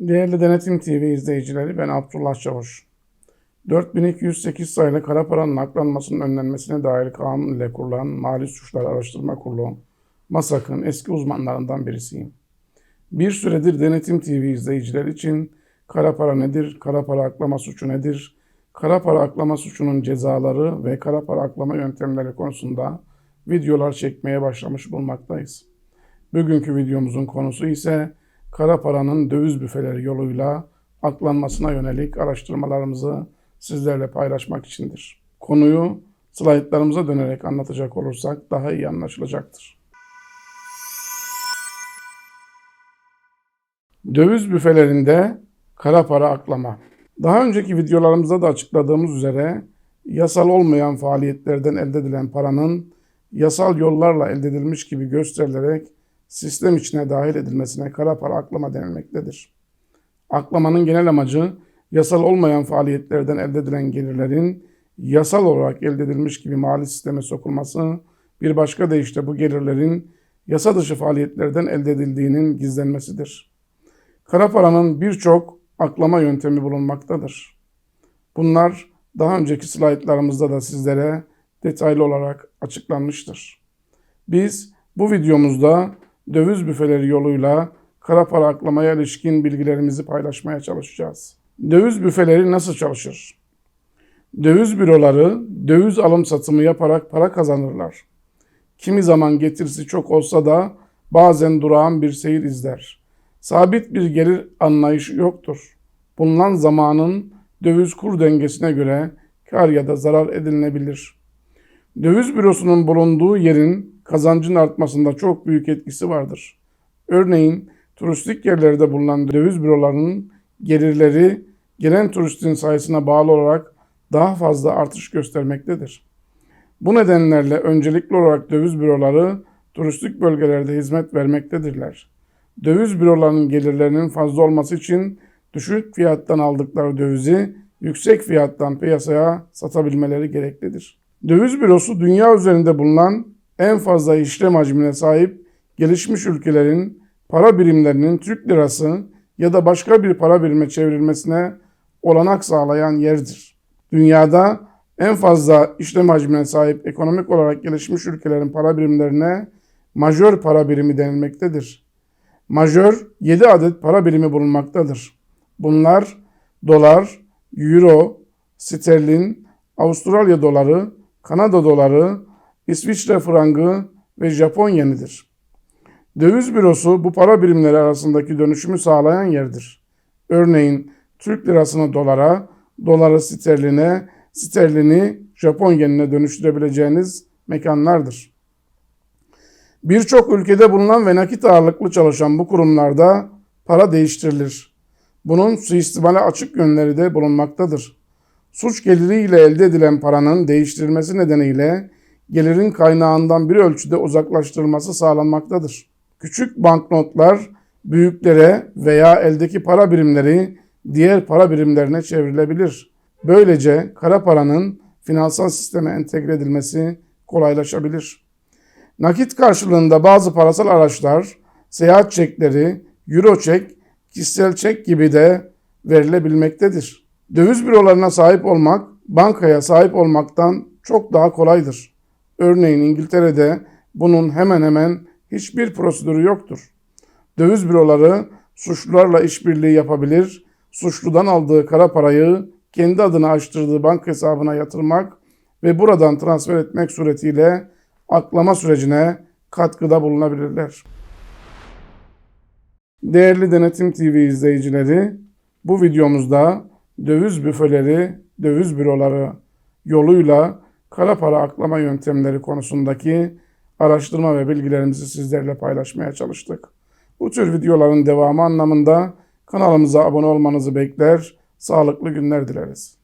Değerli Denetim TV izleyicileri ben Abdullah Çavuş. 4208 sayılı kara paranın aklanmasının önlenmesine dair kanun ile kurulan Mali Suçlar Araştırma Kurulu MASAK'ın eski uzmanlarından birisiyim. Bir süredir Denetim TV izleyicileri için kara para nedir, kara para aklama suçu nedir, kara para aklama suçunun cezaları ve kara para aklama yöntemleri konusunda videolar çekmeye başlamış bulmaktayız. Bugünkü videomuzun konusu ise kara paranın döviz büfeleri yoluyla aklanmasına yönelik araştırmalarımızı sizlerle paylaşmak içindir. Konuyu slaytlarımıza dönerek anlatacak olursak daha iyi anlaşılacaktır. Döviz büfelerinde kara para aklama. Daha önceki videolarımızda da açıkladığımız üzere yasal olmayan faaliyetlerden elde edilen paranın yasal yollarla elde edilmiş gibi gösterilerek sistem içine dahil edilmesine kara para aklama denilmektedir. Aklamanın genel amacı yasal olmayan faaliyetlerden elde edilen gelirlerin yasal olarak elde edilmiş gibi mali sisteme sokulması, bir başka deyişle bu gelirlerin yasa dışı faaliyetlerden elde edildiğinin gizlenmesidir. Kara paranın birçok aklama yöntemi bulunmaktadır. Bunlar daha önceki slaytlarımızda da sizlere detaylı olarak açıklanmıştır. Biz bu videomuzda döviz büfeleri yoluyla kara para aklamaya ilişkin bilgilerimizi paylaşmaya çalışacağız. Döviz büfeleri nasıl çalışır? Döviz büroları döviz alım satımı yaparak para kazanırlar. Kimi zaman getirisi çok olsa da bazen durağan bir seyir izler. Sabit bir gelir anlayışı yoktur. Bulunan zamanın döviz kur dengesine göre kar ya da zarar edilebilir. Döviz bürosunun bulunduğu yerin kazancın artmasında çok büyük etkisi vardır. Örneğin turistik yerlerde bulunan döviz bürolarının gelirleri gelen turistin sayısına bağlı olarak daha fazla artış göstermektedir. Bu nedenlerle öncelikli olarak döviz büroları turistik bölgelerde hizmet vermektedirler. Döviz bürolarının gelirlerinin fazla olması için düşük fiyattan aldıkları dövizi yüksek fiyattan piyasaya satabilmeleri gereklidir. Döviz bürosu dünya üzerinde bulunan en fazla işlem hacmine sahip gelişmiş ülkelerin para birimlerinin Türk lirası ya da başka bir para birime çevrilmesine olanak sağlayan yerdir. Dünyada en fazla işlem hacmine sahip ekonomik olarak gelişmiş ülkelerin para birimlerine majör para birimi denilmektedir. Majör 7 adet para birimi bulunmaktadır. Bunlar dolar, euro, sterlin, Avustralya doları, Kanada doları, İsviçre frangı ve Japon yenidir. Döviz bürosu bu para birimleri arasındaki dönüşümü sağlayan yerdir. Örneğin Türk lirasını dolara, doları sterline, sterlini Japon yenine dönüştürebileceğiniz mekanlardır. Birçok ülkede bulunan ve nakit ağırlıklı çalışan bu kurumlarda para değiştirilir. Bunun suistimale açık yönleri de bulunmaktadır. Suç geliriyle elde edilen paranın değiştirilmesi nedeniyle gelirin kaynağından bir ölçüde uzaklaştırılması sağlanmaktadır. Küçük banknotlar büyüklere veya eldeki para birimleri diğer para birimlerine çevrilebilir. Böylece kara paranın finansal sisteme entegre edilmesi kolaylaşabilir. Nakit karşılığında bazı parasal araçlar, seyahat çekleri, euro çek, kişisel çek gibi de verilebilmektedir. Döviz bürolarına sahip olmak, bankaya sahip olmaktan çok daha kolaydır. Örneğin İngiltere'de bunun hemen hemen hiçbir prosedürü yoktur. Döviz büroları suçlularla işbirliği yapabilir, suçludan aldığı kara parayı kendi adına açtırdığı banka hesabına yatırmak ve buradan transfer etmek suretiyle aklama sürecine katkıda bulunabilirler. Değerli Denetim TV izleyicileri, bu videomuzda döviz büfeleri, döviz büroları yoluyla kara para aklama yöntemleri konusundaki araştırma ve bilgilerimizi sizlerle paylaşmaya çalıştık. Bu tür videoların devamı anlamında kanalımıza abone olmanızı bekler, sağlıklı günler dileriz.